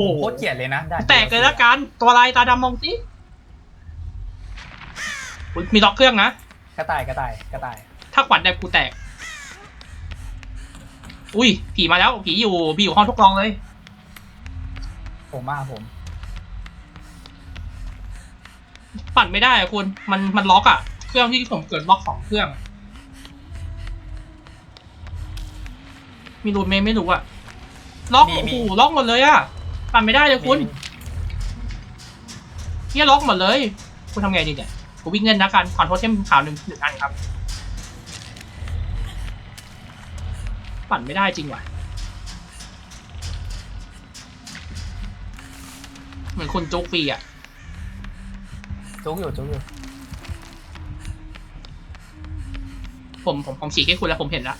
โอ้โคตรเกลียดเลยนะด่านแตกเลยละกัน ตัวลายตาดำมองสิอุ๊ยมีล็อกเครื่องนะ กระต่ายกระต่ายกระต่าย ถ้าขวัญได้กูแตก อุ้ย ผีมาแล้ว ผีอยู่ผีอยู่ห้องทดลองเลย ผมมาผม ปั่นไม่ได้อะคุณ มันมันล็อกอะเครื่องที่ผมเกิดล็อกสองเครื่อง มีรูดไหมไม่รู้อะล็อกโอ้โหล็อกหมดเลยอะ ปั่นไม่ได้เลยคุณมีเนี่ยล็อกหมดเลย คุณทำไงดีเนี่ยกูวิ่งเล่นนะกันคอนโทรเทมขาวหนึ่งหนึ่งอันครับ ปั่นไม่ได้จริงว่ะเหมือนคุณจุกฟรีอะจุกอยู่จุกอยู่ผมผมผมฉีกให้คุณแล้วผมเห็นแล้ว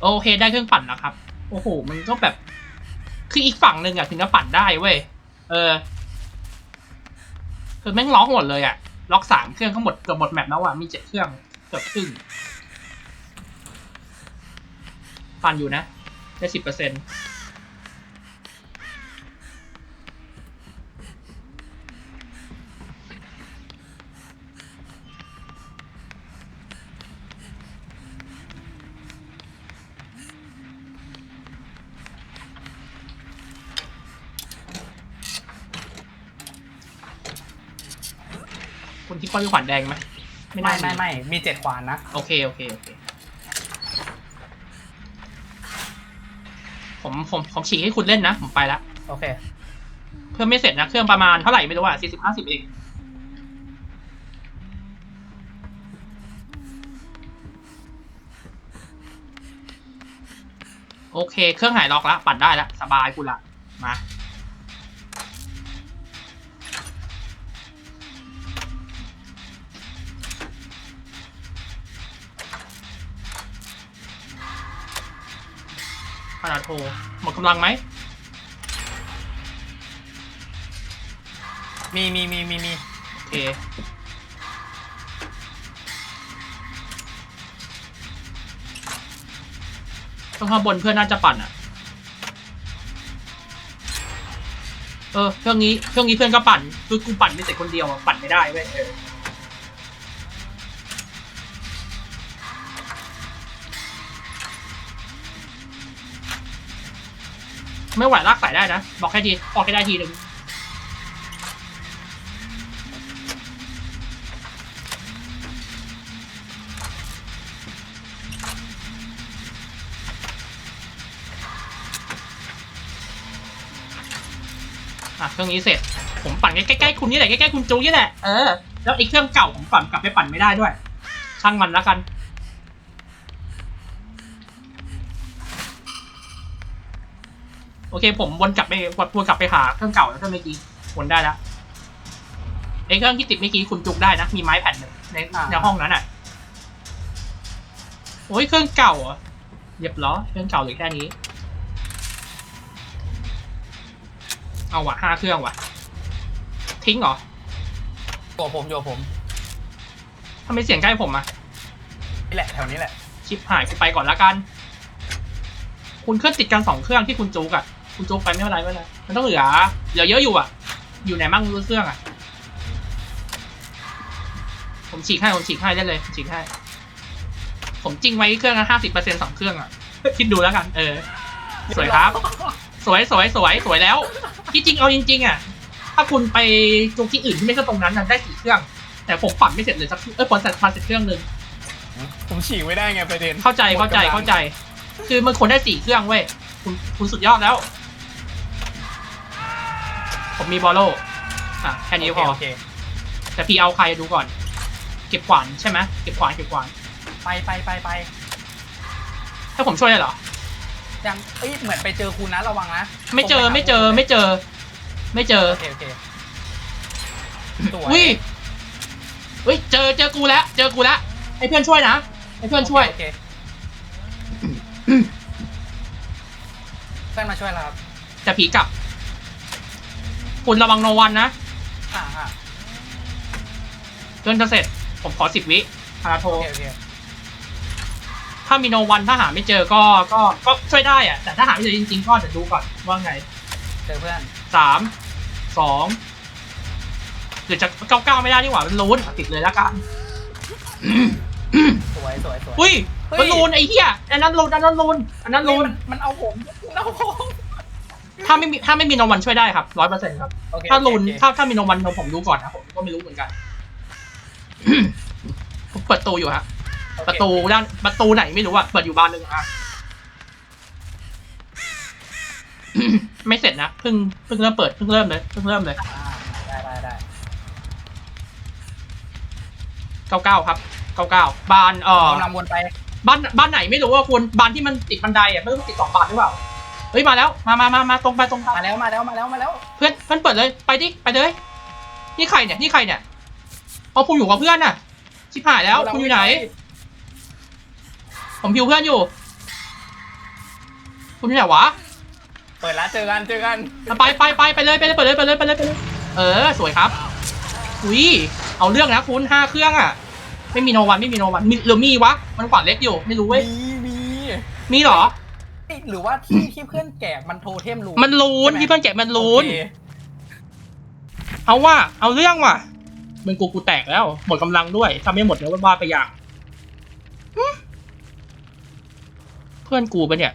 โอเคได้เครื่องปั่นแล้วครับ โอ้โห มันก็แบบ คืออีกฝั่งหนึ่งอะถึงจะปั่นได้เว้ย เออ คือแม่งล็อกหมดเลยอะล็อกสามเครื่องทั้งหมดเกือบหมดแมปแล้วอะมีเจ็ดเครื่องเกือบครึ่งปั่นอยู่นะได้สิบเปอร์เซ็นต์ คุณคิดว่ามีขวัญแดงไหมไม่ไม่น่าไม่ไม่มีเจ็ดขวานนะโอเคโอเคโอเค ผมผมผมฉีกให้คุณเล่นนะ ผมไปละโอเค เครื่องไม่เสร็จนะ เครื่องประมาณเท่าไหร่ไม่รู้อะสี่สิบห้าสิบเองโอเค เครื่องหายล็อกแล้วปั่นได้แล้วสบายกูละมาาราโทหมดกำลังไหม มีมีมีมีมีโอเค ต้องข้างบนเพื่อนน่าจะปั่นอะ เออเครื่องนี้เครื่องนี้เพื่อนก็ปั่น คือกูปั่นไม่เสร็จคนเดียวอะปั่นไม่ได้เว้ยเออ ไม่ไหวลากสายได้นะ บอกแค่ที ออกแค่ได้ทีหนึ่งอะเครื่องนี้เสร็จ ผมปั่นใกล้ๆคุณนี่แหละ ใกล้ๆคุณจูนี่แหละ เออ แล้วไอ้เครื่องเก่าผมปั่นกลับไปปั่นไม่ได้ด้วย ช่างมันแล้วกัน โอเคผมวนกลับไปวนกลับไปหาเครื่องเก่าแล้วเครื่องเมื่อกี้วนได้แล้วไอ้เครื่องที่ติดเมื่อกี้คุณจุกได้นะ มีไม้แผ่นหนึ่งในในห้องนั้นอะโอ้ยเครื่องเก่าเหรอเรียบร้อยเครื่องเก่าเหลือแค่นี้ เอาว่ะห้าเครื่องว่ะ ทิ้งเหรอโยผมโยผมทำไมเสียงใกล้ผมอะนี่แหละแถวนี้แหละชิปหายกูไปก่อนละกัน คุณเครื่องติดกันสองเครื่องที่คุณจุกอะ คุณจุกไปไม่เป็นไรไม่เป็นไรมันต้องเหลือเหลือเยอะอยู่อะอยู่ไหนมั่งไม่รู้เครื่องอะผมฉีกให้ผมฉีกให้ได้เลยผมฉีกให้ ผมจริงไว้เครื่องละห้าสิบเปอร์เซ็นสองเครื่องอะคิดดูแล้วกัน เออ สวยครับ สวยสวยสวยสวยแล้วที่จริงเอาจริง ๆ อะ ถ้าคุณไปจุกที่อื่นที่ไม่ใช่ตรงนั้นน่ะได้สี่เครื่อง แต่ผมปั่นไม่เสร็จเลยสักเออผมใส่พันเสร็จเครื่องหนึงผมฉีกไม่ได้ไงประเด็น เข้าใจเข้าใจเข้าใจ คือมันควรได้สี่เครื่องเว้ยคุณคุณสุดยอดแล้ว ผมมีบอลโลอะแค่นี้พอโอเคแต่พี่เอาใครดูก่อน เก็บขวานใช่ไหมเก็บขวานเก็บขวาน ไปไปไปไปให้ผมช่วยเลยเหรอ ยังเอ้ยเหมือนไปเจอคุณนะระวังนะไม่เจอไม่เจอไม่เจอ ไม่เจอ โอเคโอเคสวยอุ้ยอุ้ยเจอเจอกูแล้วเจอกูแล้วให้เพื่อนช่วยนะให้เพื่อนช่วยโอเคเพื่อนมาช่วยแล้วครับแต่ผีกลับ คุณระวังโนวันนะอ่าอ่าเพื่อนจะเสร็จ ผมขอสิบวิพาราโท โอเคโอเคพามีโนวันถ้าหาไม่เจอก็ก็ก็ช่วยได้อะแต่ถ้าหาไม่เจอจริงๆก็จะดูก่อนว่าไงเจอเพื่อนสามสองหรือจะเก้าเก้าไม่ได้ดีกว่ามันลุ้นติดเลยละกัน สวยสวยสวย อุ้ยเฮ้ย มันลูนไอ้เหี้ยอันนั้นลูนอันนั้นลูนอันนั้นลูนมันมันเอาผมมันเอาผม ถ้าไม่มีถ้าไม่มีโนวันช่วยได้ครับร้อยเปอร์เซ็นต์ครับ โอเคถ้าลูนโอเคถ้าถ้ามีโนวันผมรู้ก่อนนะผมก็ไม่รู้เหมือนกัน ผมเปิดตูอยู่ฮะ โอเคประตูด้านประตูไหนไม่รู้อะเปิดอยู่บานหนึ่งอะ ไม่เสร็จนะเพิ่งเพิ่งเริ่มเปิดเพิ่งเริ่มเลยเพิ่งเริ่มเลยอ่าได้ได้ได้เก้าเก้าครับเก้าเก้าบานเอ่อกำลังวนไปบ้านบ้านไหนไม่รู้ว่าคุณบานที่มันติดบันไดอะไม่รู้ติดสองบานหรือเปล่า เฮ้ยมาแล้วมามามามาตรงไปตรงไปมาแล้วมาแล้วมาแล้วมาแล้ว เพื่อนเพื่อนเปิดเลยไปดิไปเลยนี่ใครเนี่ยนี่ใครเนี่ยเอาคุณอยู่กับเพื่อนน่ะชิบหายแล้วคุณอยู่ไหน ผมพิวเพื่อนอยู่ คุณอยู่ไหนวะเปิดแล้วเจอกันเจอกันอะไปไปไปไปเลยไปเลยไปเลยไปเลยไปเลยไปเลยเออสวยครับอุ้ยเอาเรื่องนะคุณห้าเครื่องอะ ไม่มีโนวันไม่มีโนวันมีหรือมีวะมันขวานเล็กอยู่ไม่รู้เว้ยมีมีมีเหรอเอ้ย หรือว่าที่ที่เพื่อนแกะมันโทเทมรูมันลูนใช่ไหมที่เพื่อนแกะมันลูน โอเคเอาว่า เอาเรื่องว่ะมันกูกูแตกแล้ว หมดกำลังด้วยทำไม่หมดแล้วว่าไปอย่างหึเพื่อนกูปะเนี่ย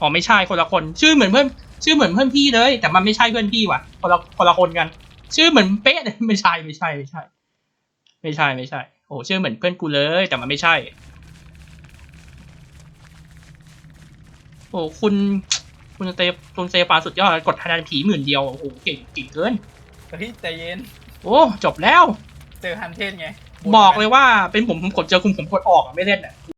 อ๋อไม่ใช่คนละคน ชื่อเหมือนเพื่อน ชื่อเหมือนเพื่อนพี่เลย แต่มันไม่ใช่เพื่อนพี่ว่ะคนละคนละคนกัน ชื่อเหมือนเป๊ะเลยไม่ใช่ไม่ใช่ไม่ใช่ ไม่ใช่ไม่ใช่ โอ้ชื่อเหมือนเพื่อนกูเลย แต่มันไม่ใช่ โอ้คุณ คุณเตคุณเซฟาสุดยอดกดคะแนนผีหมื่นเดียวโอ้โหเก่งเก่งเกินเฮ้ยใจเย็น โอ้จบแล้ว เจอฮันเทนไง บอกเลยว่าเป็นผมผมกดเจอคุณผมกดออกอะไม่เล่นอะ